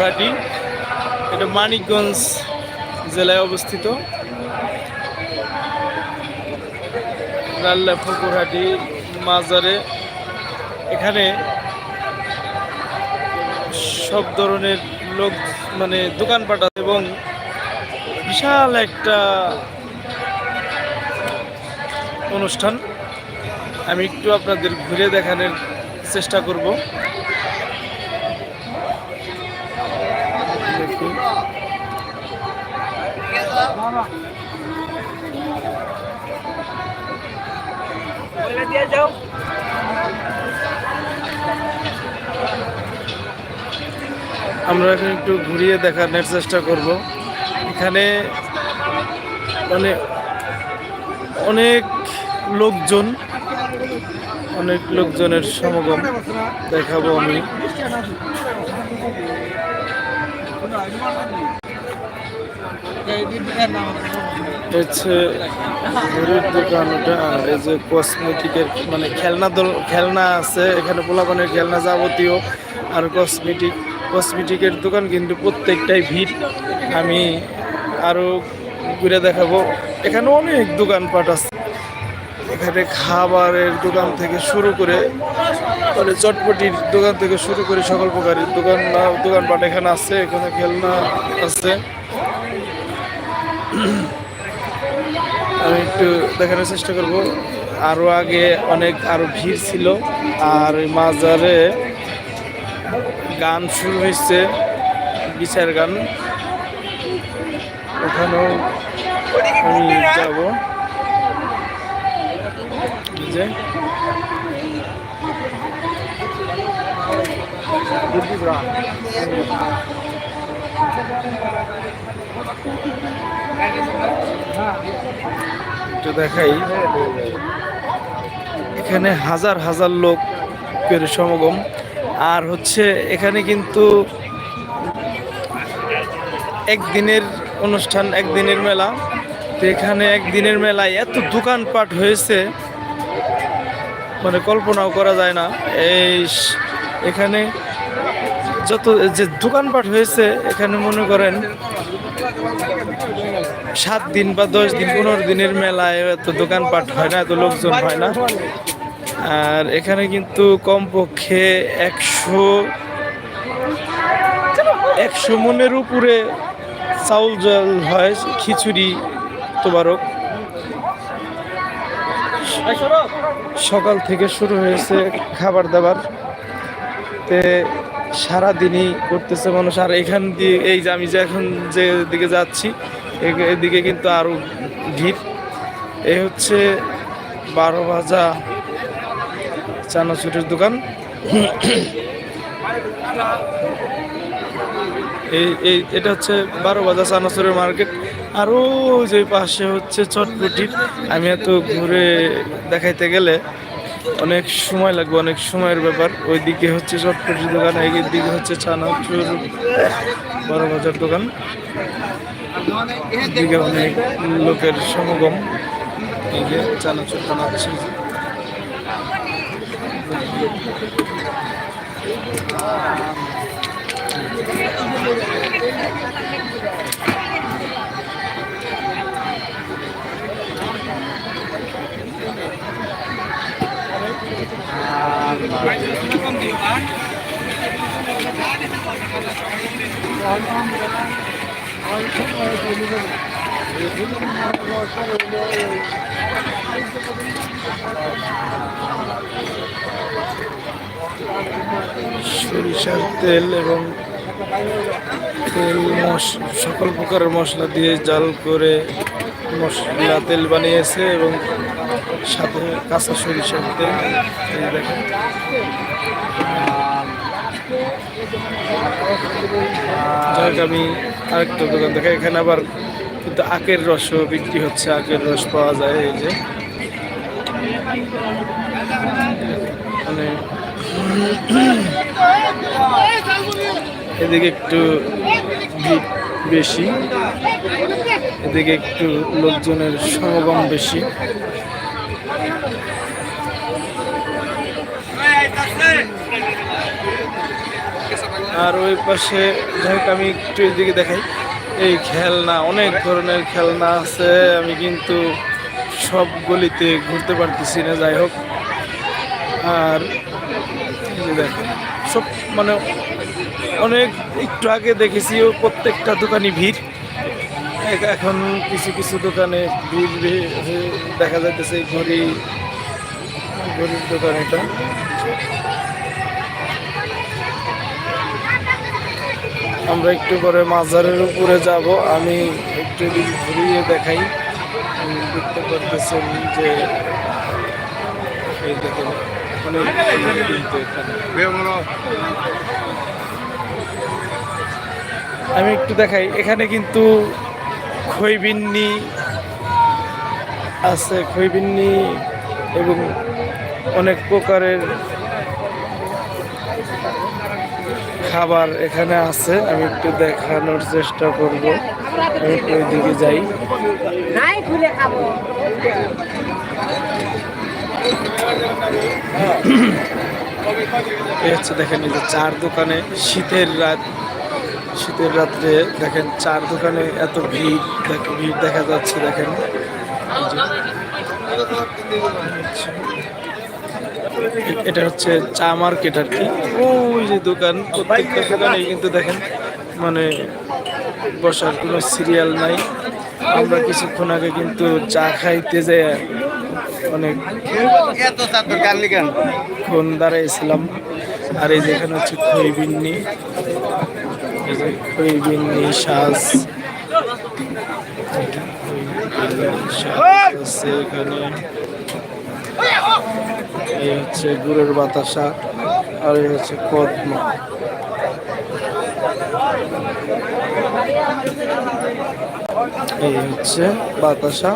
ফকুরহাটি এটা মানিকগঞ্জ জেলায় অবস্থিত। লাল্লা ফকুরহাটি মাজারে। এখানে সব ধরনের লোক মানে দোকানপাট এবং বিশাল একটা অনুষ্ঠান। আমি একটু আপনাদের ঘুরে দেখানোর চেষ্টা করব। আমরা এখন একটু ঘুরিয়ে দেখানোর চেষ্টা করব। এখানে মানে অনেক লোকজন, অনেক লোকজনের সমাগম দেখাবো আমি। হচ্ছে ঘড়ির আর এই যে কসমেটিকের মানে খেলনা দল, খেলনা আছে, এখানে পোলাপানের খেলনা যাবতীয়, আর কসমেটিক কসমেটিকের দোকান কিন্তু প্রত্যেকটাই ভিড়। আমি আরও ঘুরে দেখাবো। এখানে অনেক দোকানপাট আছে। এখানে খাবারের দোকান থেকে শুরু করে মানে চটপটির দোকান থেকে শুরু করে সকল প্রকারের দোকান, দোকানপাট এখানে আছে, এখানে খেলনা আছে। আমি একটু দেখানোর চেষ্টা করব। আরও আগে অনেক আরও ভিড় ছিল, আর মাজারে গান শুরু হয়েছে, বিচার গান। ওখানেও আমি যাব। যে। একটু দেখাই। এখানে হাজার হাজার লোকের সমাগম। আর হচ্ছে এখানে কিন্তু একদিনের অনুষ্ঠান, একদিনের মেলা। তো এখানে একদিনের মেলায় এত দোকানপাট হয়েছে মানে কল্পনাও করা যায় না। এই এখানে যত যে দোকানপাট হয়েছে, এখানে মনে করেন সাত দিন বা দশ দিন, পনেরো দিনের মেলায় এত দোকানপাট হয় না, এত লোকজন হয় না। আর এখানে কিন্তু কমপক্ষে একশো একশো মনের উপরে চাউল জল হয়, খিচুড়ি তোবারক। সকাল থেকে শুরু হয়েছে খাবার দাবার। তে সারাদিনই করতেছে মানুষ। আর এখান দিয়ে এই যে আমি যে এখন যে দিকে যাচ্ছি এদিকে কিন্তু আরও ভিড়। এই হচ্ছে বারো ভাজা চানাচুরের দোকান। এই এই, এটা হচ্ছে বারো বাজার চানাচুরের মার্কেট। আরও যে পাশে হচ্ছে চটপটির। আমি এত ঘুরে দেখাইতে গেলে অনেক সময় লাগবে, অনেক সময়ের ব্যাপার। ওইদিকে হচ্ছে চটপটির দোকান এই দিকে হচ্ছে চানাচুর বড় বাজার দোকান। দিকে অনেক লোকের সমাগম, এই যে চানাচুর বানাচ্ছে। সরিষার তেল এবং তেল সকল প্রকারের মশলা দিয়ে জাল করে মশলা তেল বানিয়েছে এবং সাথে কাঁচা সরিষার তেল দেখেন। আমি আরেকটা দোকান দেখে এখানে আবার কিন্তু আখের রসও বিক্রি হচ্ছে, আখের রস পাওয়া যায় এই যে। মানে এদিকে একটু বেশি। এদিকে একটু লোকজনের সমাগম বেশি। আর ওই পাশে যাই আমি একটু এদিকে দেখাই। এই খেলনা, অনেক ধরনের খেলনা আছে। আমি কিন্তু সব গলিতে ঘুরতে পারতেছি না, যাই হোক। আর দেখেন, সব মানে অনেক একটু আগে দেখেছি প্রত্যেকটা দোকানই ভিড়। এখন কিছু কিছু দোকানে দেখা যাইতেছে ঘড়ি, ঘড়ির দোকান এটা। আমরা একটু পরে মাজারের উপরে যাব। আমি একটু ঘুরিয়ে দেখাই। দেখতে পারতেছেন যে আমি একটু দেখাই। এখানে কিন্তু খৈবিন্নি আছে খৈবিন্নি এবং অনেক প্রকারের খাবার এখানে আছে। আমি একটু দেখানোর চেষ্টা করব। আমি একটু ওইদিকে যাই। নাই খুলে খাব। এই হচ্ছে দেখেন যে চার দোকানে শীতের রাত। শীতের রাত্রে দেখেন চার দোকানে এত ভিড় ভিড় দেখা যাচ্ছে দেখেন। যে। এটা হচ্ছে চা মার্কেট আর কি। ওই যে দোকান প্রত্যেকটা দোকানেই কিন্তু দেখেন মানে বসার কোনো সিরিয়াল নাই। আমরা কিছুক্ষণ আগে কিন্তু চা খাইতে যাই অনেক ক্ষণ দাঁড়াইছিলাম। আর এই যেখানে হচ্ছে খৈবিন্নি আছে এখানে এই হচ্ছে গুড়ের বাতাসা, আর এই হচ্ছে পদ্ম এই হচ্ছে বাতাসা,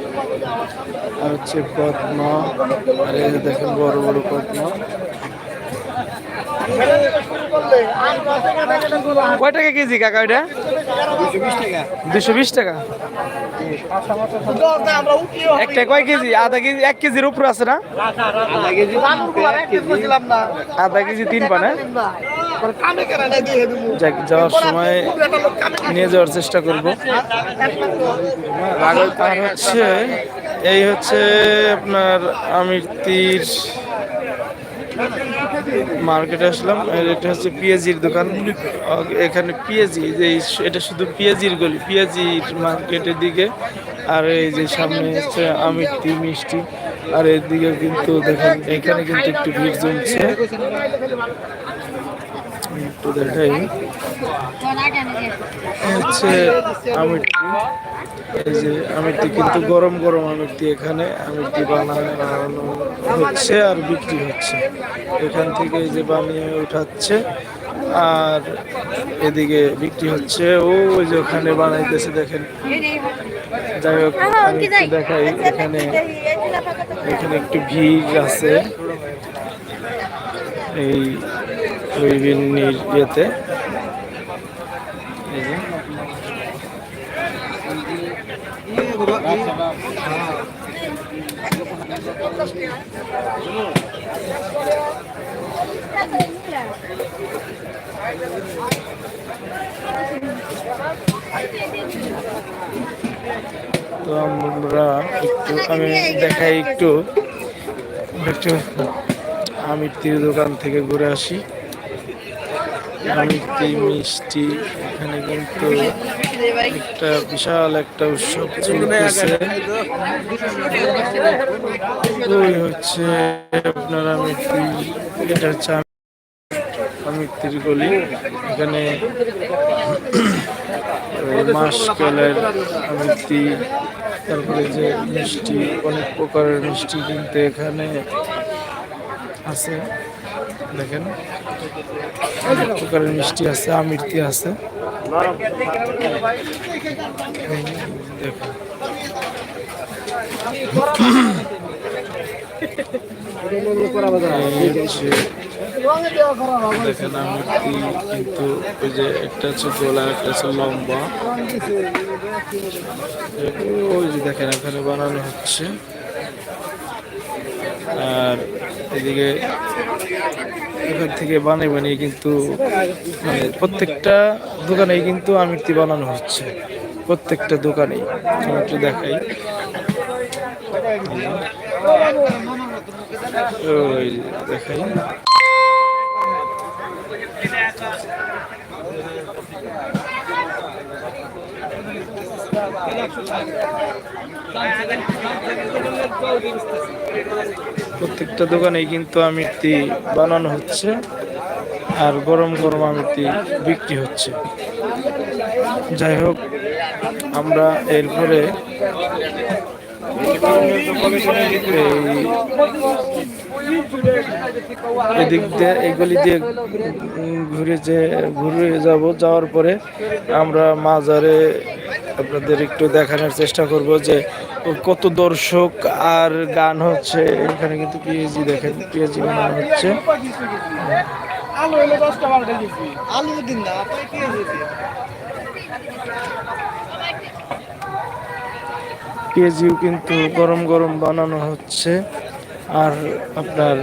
আর হচ্ছে পদ্ম আর এই দেখেন বড় বড় পদ্ম কয় টাকা কেজি কাকা ওইটা? দুশো বিশ টাকা। একটা কয় কেজি? আধা কেজি, এক কেজির উপর আছে না? আধা কেজি তিন পানে যাওয়ার সময় নিয়ে যাওয়ার চেষ্টা করব। আর হচ্ছে, এই হচ্ছে আপনার আমির তীর। মার্কেটে আসলাম এটা হচ্ছে পিএজির দোকান। এখানে পিএজি, যে এটা শুধু পিএজির গলি, পিএজির মার্কেটের দিকে। আর এই যে সামনে হচ্ছে আমিরটি, মিষ্টি। আর এদিকে কিন্তু দেখেন, এখানে কিন্তু একটু ভিড় জমছে। একটু দেখাই। হচ্ছে আমিরতি এই যে আমিরতি কিন্তু গরম গরম আমিরতি এখানে। আমিরতি বানানো হচ্ছে আর বিক্রি হচ্ছে। এখান থেকে এই যে বানিয়ে উঠাচ্ছে আর এদিকে বিক্রি হচ্ছে। ও ওই যে ওখানে বানাইতেছে দেখেন। যাই হোক, আমি দেখাই। এখানে এখানে একটু ভিড় আছে। এই ইয়েতে এই যে তো আমরা একটু আমি দেখাই একটু। একটু আমিত্তির দোকান থেকে ঘুরে আসি। আমিত্তি মিষ্টি এখানে কিন্তু একটা বিশাল একটা উৎসব চলতেছে। হচ্ছে আপনার আমিত্তি এটা হচ্ছে গলি। এখানে মাসকালের তারপরে যে মিষ্টি, অনেক প্রকারের মিষ্টি কিন্তু এখানে আছে। দেখেন। অনেক প্রকারের মিষ্টি আছে আমিরতি আছে। দেখেন আমিরতি কিন্তু ওই যে একটা হচ্ছে গোলা একটা হচ্ছে লম্বা। ওই যে দেখেন, এখানে বানানো হচ্ছে। আর এদিকে এখান থেকে বানিয়ে বানিয়ে কিন্তু মানে প্রত্যেকটা দোকানেই কিন্তু আমিরতি বানানো হচ্ছে। প্রত্যেকটা দোকানেই। একটু দেখাই। ওই দেখাই। প্রত্যেকটা দোকানেই কিন্তু আমিরতি বানানো হচ্ছে আর গরম গরম আমিরতি বিক্রি হচ্ছে। যাই হোক, আমরা এরপরে এদিক দিয়ে এগুলি দিয়ে ঘুরে যে ঘুরে যাব, যাওয়ার পরে আমরা মাজারে আপনাদের একটু দেখানোর চেষ্টা করব যে কত দর্শক আর গান হচ্ছে। এখানে কিন্তু পিএজি দেখেন পিএজি বানানো হচ্ছে। পেঁয়াজিও কিন্তু গরম গরম বানানো হচ্ছে আর আপনার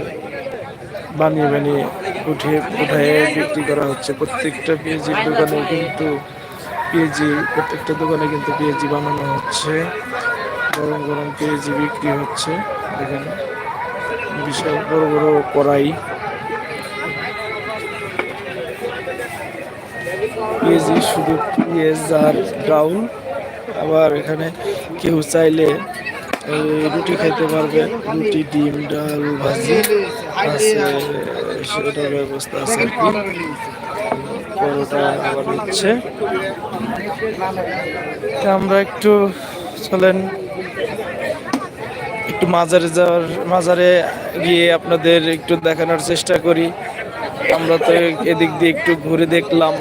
বানিয়ে বানিয়ে উঠে উঠায় বিক্রি করা হচ্ছে। প্রত্যেকটা পেঁয়াজির দোকানে কিন্তু পেঁয়াজি প্রত্যেকটা দোকানে কিন্তু পেঁয়াজি বানানো হচ্ছে। গরম গরম পেঁয়াজি বিক্রি হচ্ছে। দেখেন, বিশাল বড় বড় কড়াই। পেঁয়াজি শুধু পেঁয়াজ আর ডাউল। আবার এখানে কেউ চাইলে রুটি খাইতে পারবে। রুটি, ডিম, ডাল, ভাজি। আছে, সেটার ব্যবস্থা আছে আর কি। পরোটা আবার আমরা একটু চলেন, একটু মাজারে যাওয়ার, মাজারে গিয়ে আপনাদের একটু দেখানোর চেষ্টা করি। আমরা তো এদিক দিয়ে একটু ঘুরে দেখলাম,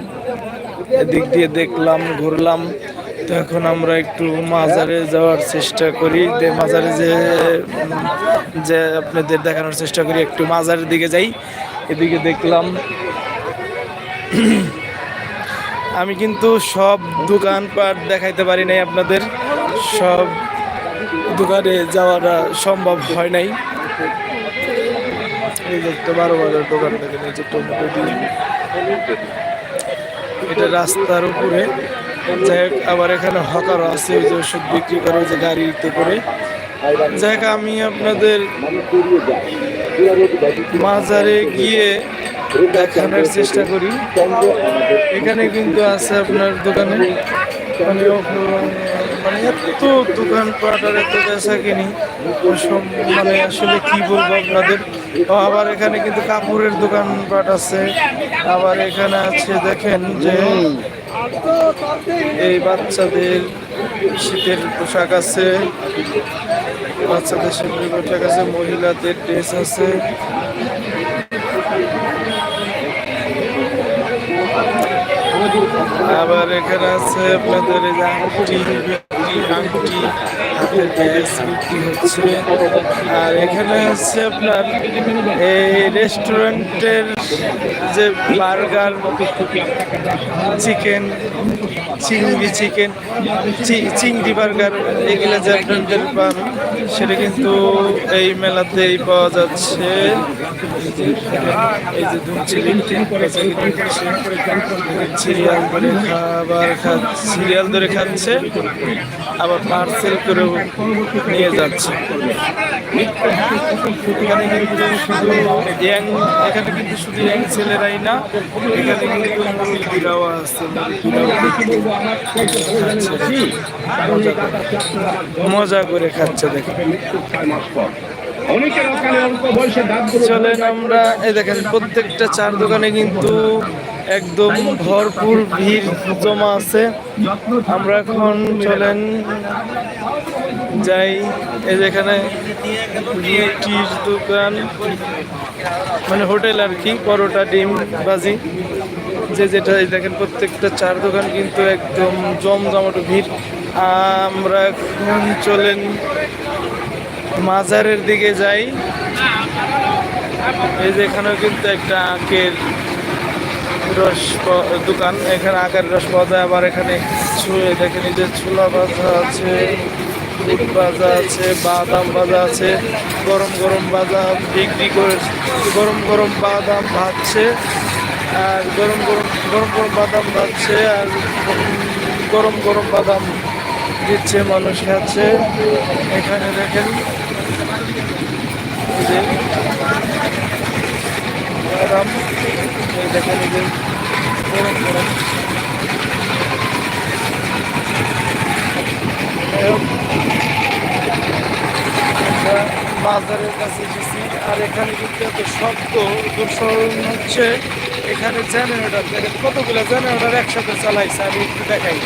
এদিক দিয়ে দেখলাম, ঘুরলাম। তো এখন আমরা একটু মাজারে যাওয়ার চেষ্টা করি। যে মাজারে যে যে আপনাদের দেখানোর চেষ্টা করি, একটু মাজারের দিকে যাই। এদিকে দেখলাম আমি কিন্তু সব দোকানপাট দেখাইতে পারি নাই আপনাদের। সব দোকানে যাওয়াটা সম্ভব হয় নাই। বারো বাজার দোকান দেখেন, এই টমেটো দিয়ে। এটা রাস্তার উপরে। যাই হোক, আবার এখানে হকারও আছে, ওই যে ওষুধ বিক্রি করে, ওই যে গাড়িতে করে। যাই হোক, আমি আপনাদের মাজারে গিয়ে দেখানোর চেষ্টা করি। এখানে কিন্তু আছে আপনার দোকানে। মানে মানে এত দোকানপাট আর এত বেচা কিনি। মানে আসলে কি বলব আপনাদের? আবার এখানে কিন্তু কাপড়ের দোকানপাট আছে। আবার এখানে আছে দেখেন যে এই বাচ্চাদের শীতের পোশাক আছে। বাচ্চাদের শীতের পোশাক আছে মহিলাদের ড্রেস আছে। আবার এখানে আছে আপনাদের আংটি আংটি হচ্ছে। আর এখানে আছে আপনার এই রেস্টুরেন্টের যে বার্গার চিকেন চিংড়ি চিকেন চিংড়ি বার্গার, এগুলো যে আপনাদের পান, সেটা কিন্তু এই মেলাতেই পাওয়া যাচ্ছে। এই যে সিরিয়াল ধরে খাবার সিরিয়াল ধরে খাচ্ছে, আবার পার্সেল করেও নিয়ে যাচ্ছে। এখানে কিন্তু শুধু ইয়াং এখানে কিন্তু শুধু ইয়াং ছেলেরাই না এখানে কিন্তু মুরব্বীরাও আছে মজা করে- খাচ্ছে দাঁত চলেন আমরা এই দেখেন প্রত্যেকটা চার দোকানে কিন্তু একদম ভরপুর ভিড় জমা আছে। আমরা এখন চলেন, যাই, এই যেখানে রুটির দোকান মানে হোটেল আর কি, পরোটা, ডিম, বাজি। যে যেটা দেখেন প্রত্যেকটা চার দোকান কিন্তু একদম জমজমাট ভিড়। আমরা এখন চলেন, মাজারের দিকে যাই। এই যেখানেও কিন্তু একটা আখের রস দোকান, এখানে আখের রস পাওয়া যায়, আবার এখানে দেখেন যে ছোলা বাজা আছে, বুট ভাজা আছে, বাদাম ভাজা আছে, গরম গরম বাদাম বিক্রি করে গরম গরম বাদাম ভাজছে, আর গরম গরম গরম গরম বাদাম ভাজছে, আর গরম গরম বাদাম দিচ্ছে, মানুষ খাচ্ছে। এখানে দেখেন যে দেখেন বাজারের কাছে এসেছি আর এখানে কিন্তু এত শব্দ দূষণ হচ্ছে। এখানে জেনারেটর দেখেন কতগুলো জেনারেটর একসাথে চালাইছে আমি একটু দেখাই।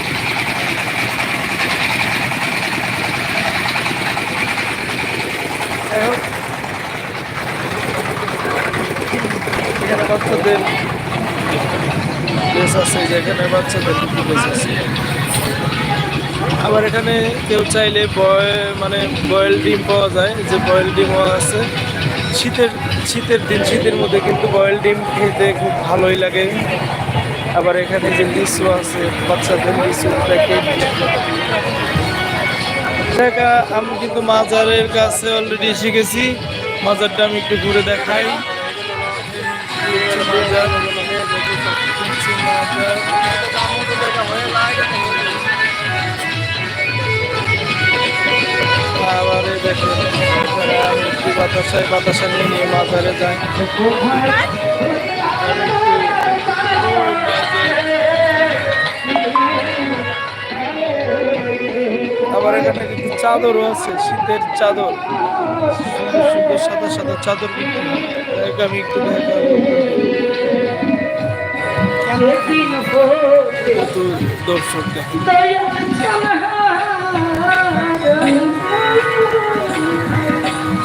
হোক, বাচ্চাদের ড্রেস আছে, যেখানে বাচ্চাদের ড্রেস আছে। আবার এখানে কেউ চাইলে মানে বয়েল ডিম পাওয়া যায় যে বয়েল ডিমও আছে। শীতের শীতের দিন, শীতের মধ্যে কিন্তু বয়েল ডিম খেতে খুব ভালোই লাগে। আবার এখানে যে লিচু আছে, বাচ্চাদের লিচু আমি কিন্তু মাজারের কাছে অলরেডি এসে গেছি। মাজারটা আমি একটু ঘুরে দেখাই। আবার বাতাসায় বাতাসা নিয়ে নিয়ে মাজারে যাই আবার এখানে কিন্তু চাদরও আছে, শীতের চাদর। সুন্দর সাদা সাদা চাদর কিন্তু আমি একটু দর্শক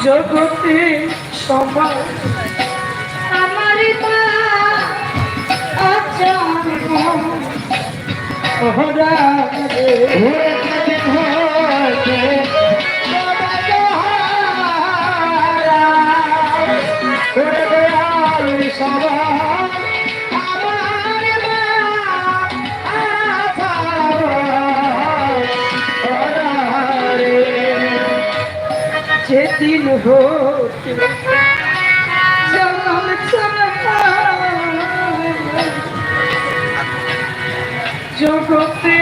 জগতে সবাই আমার মা যেদিন হতে জনম জগতে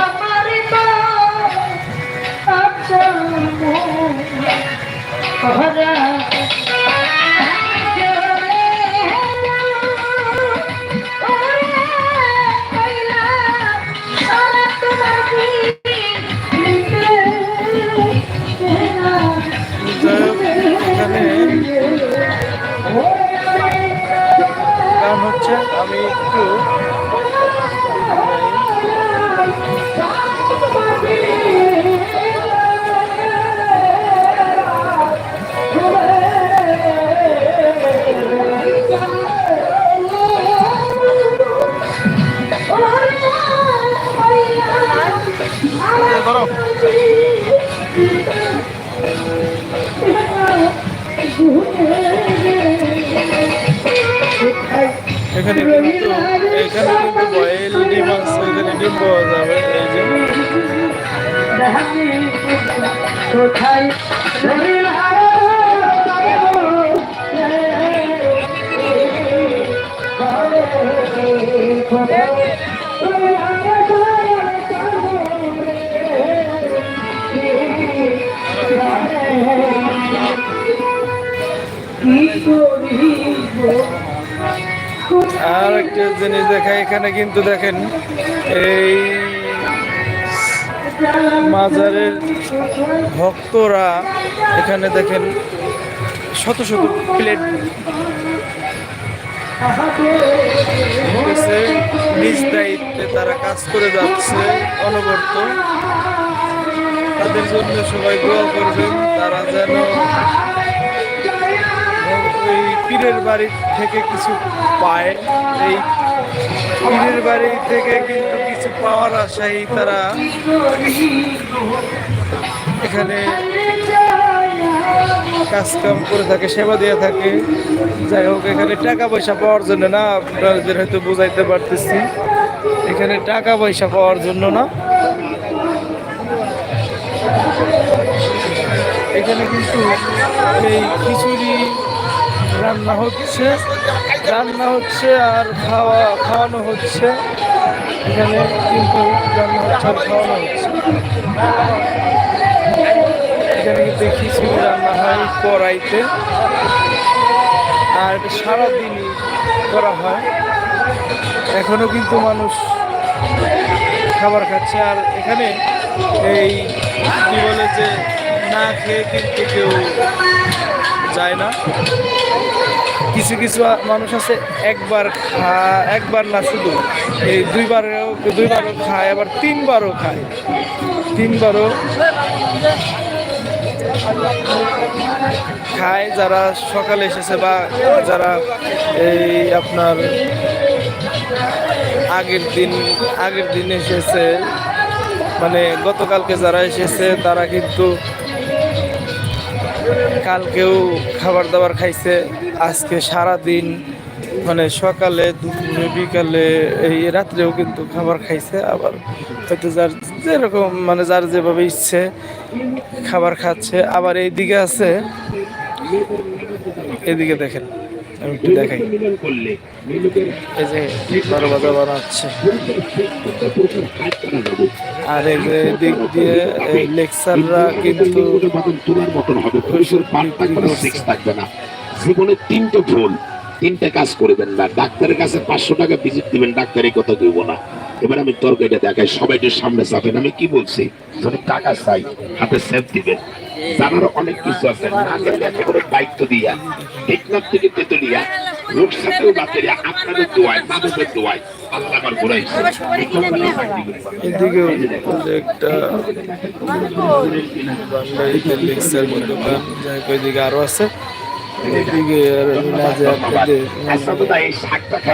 আমার মা আচ্ছা হরা আর একটা জিনিস দেখাই এখানে কিন্তু দেখেন এই মাজারের ভক্তরা এখানে দেখেন শত শত প্লেট নিজ দায়িত্বে তারা কাজ করে যাচ্ছে অনবর্ত। তাদের জন্য সবাই দোয়া করবেন, তারা যেন ওই পীরের বাড়ি থেকে কিছু পায়। এই পীরের বাড়ি থেকে কিন্তু কিছু পাওয়ার আশায় তারা এখানে কাজ কাম করে থাকে, সেবা দিয়ে থাকে। যাই হোক, এখানে টাকা পয়সা পাওয়ার জন্য না, আপনাদের হয়তো বুঝাইতে পারতেছি। এখানে টাকা পয়সা পাওয়ার জন্য না। এখানে কিন্তু এই খিচুড়ি রান্না হচ্ছে রান্না হচ্ছে আর খাওয়া, খাওয়ানো হচ্ছে। এখানে কিন্তু রান্না হচ্ছে খাওয়ানো হচ্ছে। এখানে কিন্তু খিচুড়ি রান্না হয় কড়াইতে। আর এটা সারাদিনই করা হয়। এখনও কিন্তু মানুষ খাবার খাচ্ছে। আর এখানে এই কি বলে যে না খেয়ে কিন্তু কেউ যায় না। কিছু কিছু মানুষ আছে, একবার খা একবার না শুধু, এই দুইবারও দুইবারও খায়, আবার তিনবারও খায়। তিনবারও খায় যারা সকালে এসেছে বা যারা এই আপনার আগের দিন আগের দিন এসেছে। মানে গতকালকে যারা এসেছে, তারা কিন্তু কালকেও খাবার দাবার খাইছে। আজকে সারা দিন মানে সকালে, দুপুরে, বিকালে, এই রাত্রেও কিন্তু খাবার খাইছে। আবার হয়তো যার যেরকম মানে যার যেভাবে ইচ্ছে খাবার খাচ্ছে। আবার এইদিকে আছে এদিকে দেখেন। আমি একটু দেখাই। এই যে বারো বাজা বানাচ্ছে। আর এই যে দিক দিয়ে লেকচাররা কিন্তু তোমার মতন হবে পুরুষের পাল্টা কোনো সেক্স থাকবে না। জীবনে তিনটে ভুল তিনটে কাজ করবেন না। ডাক্তারের কাছে পাঁচশো টাকা ভিজিট দিবেন ডাক্তারের কথা কইব না। এবার আমি তরকারিটা দেখাই সবাই সামনে চাপেন। আমি কি বলছি? যদি টাকা চাই হাতে সেফ দিবেন। জানার অনেক কিছু আছে। নাকের কাছে করে দায়িত্ব দিয়া টেকনাফ থেকে তেতুলিয়া বাতেরিয়া আপনাদের দোয়ায় মাদকের দোয়ায় আল্লাহ আমার ঘুরাইছে এদিকেও একটা বান্ডারিতে লেকচার দোকান যাই ওইদিকে আরও আছে। এদিকে আর না আপনাদের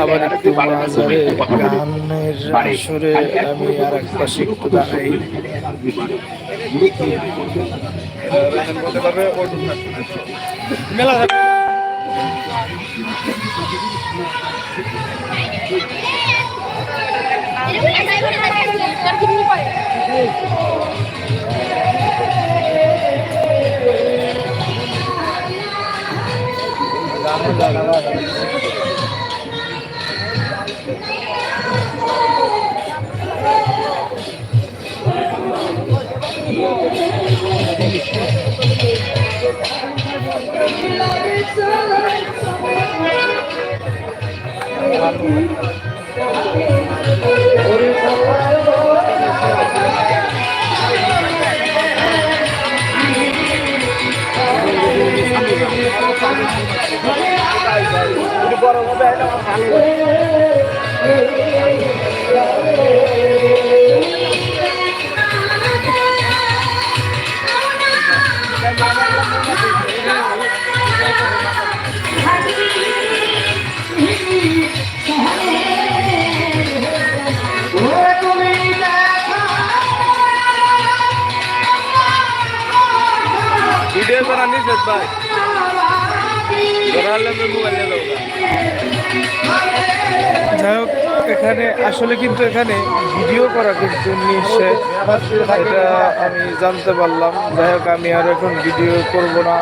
আবার একটু মাঝারে গানের আসরে আমি আর এক পাশে একটু দাঁড়াই। বলতে পারবে মেলা Thank you. গরম হবে ভালো ভিডিও করা নিষেধ ভাই। ধরালে যাই হোক এখানে, আসলে কিন্তু এখানে ভিডিও করা কিন্তু নিষেধ। এটা আমি জানতে পারলাম। যাই হোক, আমি আর এখন ভিডিও করব না,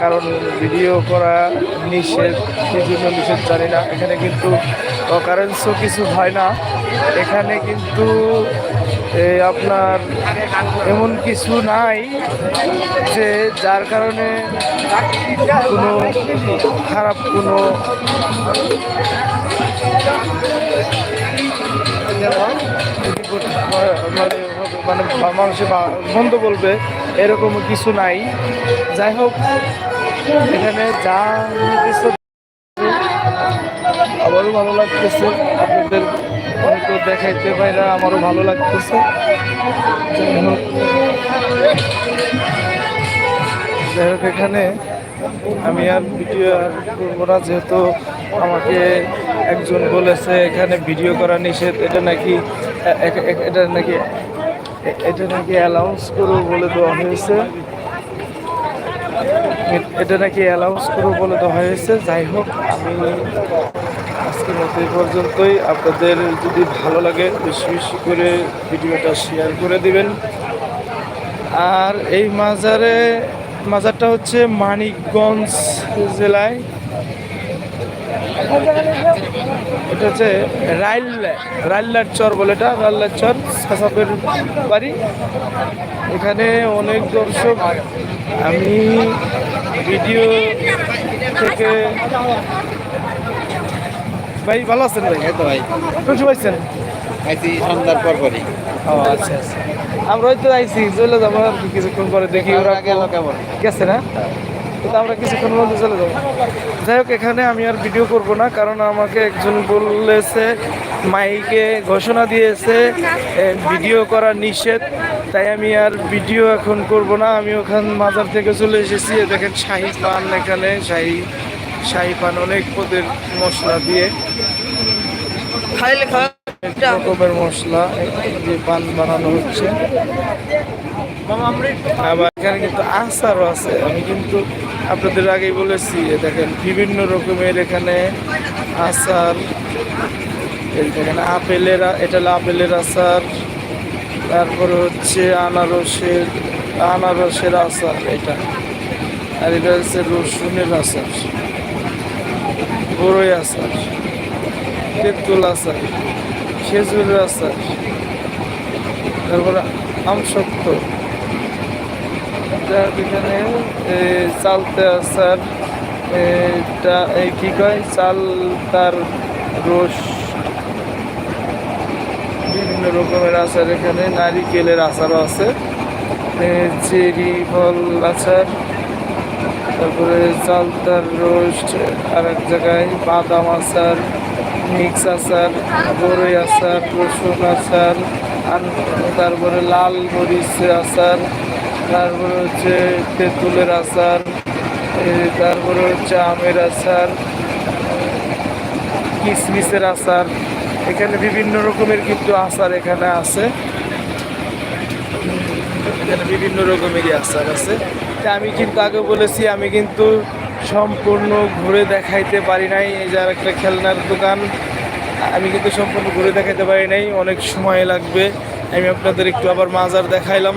কারণ ভিডিও করা নিষেধ জন্য নিষেধ জানি না। এখানে কিন্তু অকারেন্সও কিছু হয় না। এখানে কিন্তু আপনার এমন কিছু নাই যে যার কারণে কোনো খারাপ কোনো মানে মানে মানুষে বা- মন্দ বলবে এরকম কিছু নাই। যাই হোক, এখানে যা আমারও ভালো লাগতেছে। আপনাদের হয়তো দেখাইতে পাইরা আমারও ভালো লাগতেছে। যাই হোক, এখানে আমি আর ভিডিও আর করব না, যেহেতু আমাকে একজন বলেছে, এখানে ভিডিও করা নিষেধ, এটা নাকি এটা নাকি এটা নাকি অ্যালাউন্স করব বলে দেওয়া হয়েছে। এটা নাকি অ্যালাউন্স করব বলে দেওয়া হয়েছে। যাই হোক, আমি আজকের মতো এই পর্যন্তই। আপনাদের যদি ভালো লাগে, বেশি বেশি করে ভিডিওটা শেয়ার করে দিবেন। আর এই মাজারে, মাজারটা হচ্ছে মানিকগঞ্জ জেলায়। এটা হচ্ছে রাইল্লা, রাইল্লার চর বলে এটা, রাইল্লার চর, সাসাপের বাড়ি। এখানে অনেক দর্শক, আমি ভিডিও থেকে ভাই ভালো আছেন ভাই? এই তো ভাই। খুশি পাইছেন আইছি সন্ধ্যার পর পরই ও আচ্ছা আচ্ছা। আমরা হয়তো আইছি চলে যাব আর কি কিছুক্ষণ পরে দেখি ওরা গেল কেমন? গেছে না? তো আমরা কিছুক্ষণ মধ্যে চলে যাব। যাই হোক এখানে আমি আর ভিডিও করব না কারণ আমাকে একজন বলেছে মাইকে ঘোষণা দিয়েছে ভিডিও করা নিষেধ। তাই আমি আর ভিডিও এখন করব না। আমি ওখান মাজার থেকে চলে এসেছি। দেখেন শাহি পান এখানে শাহি শাহি পান অনেক পদের মশলা দিয়ে। রকমের মশলা যে পান বানানো হচ্ছে। আবার এখানে কিন্তু আচারও আছে। আমি কিন্তু আপনাদের আগেই বলেছি দেখেন বিভিন্ন রকমের এখানে আচার। দেখেন আপেলের এটা হলো আপেলের আচার। তারপরে হচ্ছে আনারসের আনারসের আচার এটা। আর এটা হচ্ছে রসুনের আচার। বড়ই আচার তেঁতুল আচার খেজুরের আচার তারপরে আমসত্ব এখানে চালতে আচার এটা কি কয়? চাল তার রস বিভিন্ন রকমের আচার এখানে, নারিকেলের আচারও আছে। চেরি ফল আচার তারপরে চালতার রোস্ট আর এক জায়গায় বাদাম আচার, মিক্স আচার বড়ই আচার, রসুন আচার, আর তারপরে লাল মরিচ আচার, তারপরে হচ্ছে তেঁতুলের আচার তারপরে হচ্ছে আমের আচার, কিসমিসের আচার, এখানে বিভিন্ন রকমের কিন্তু আচার এখানে আছে। এখানে বিভিন্ন রকমেরই আচার আছে। তা আমি কিন্তু আগে বলেছি, আমি কিন্তু সম্পূর্ণ ঘুরে দেখাইতে পারি নাই। এই যে একটা খেলনার দোকান, আমি কিন্তু সম্পূর্ণ ঘুরে দেখাইতে পারি নাই, অনেক সময় লাগবে। আমি আপনাদের একটু আবার মাজার দেখাইলাম।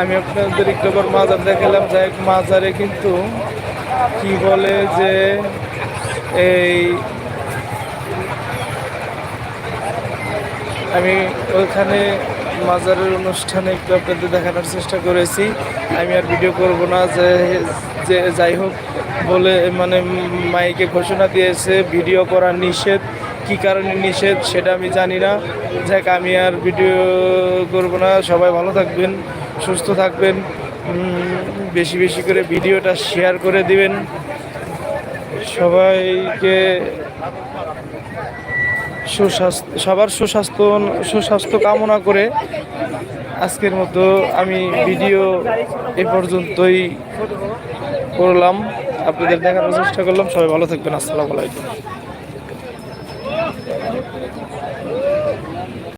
আমি আপনাদের একটু আবার মাজার দেখাইলাম, যাই হোক মাজারে কিন্তু কি বলে যে এই আমি ওইখানে মাজারের অনুষ্ঠানে একটু আপনাদের দেখানোর চেষ্টা করেছি। আমি আর ভিডিও করব না, যে যে যাই হোক বলে মানে মাইকে ঘোষণা দিয়েছে ভিডিও করা নিষেধ। কি কারণে নিষেধ সেটা আমি জানি না। যাক, আমি আর ভিডিও করব না। সবাই ভালো থাকবেন, সুস্থ থাকবেন। বেশি বেশি করে ভিডিওটা শেয়ার করে দিবেন। সবাইকে সুস্বাস্থ্য সবার সুস্বাস্থ্য সুস্বাস্থ্য কামনা করে আজকের মতো আমি ভিডিও এ পর্যন্তই করলাম। আপনাদের দেখানোর চেষ্টা করলাম। সবাই ভালো থাকবেন। আসসালামু আলাইকুম।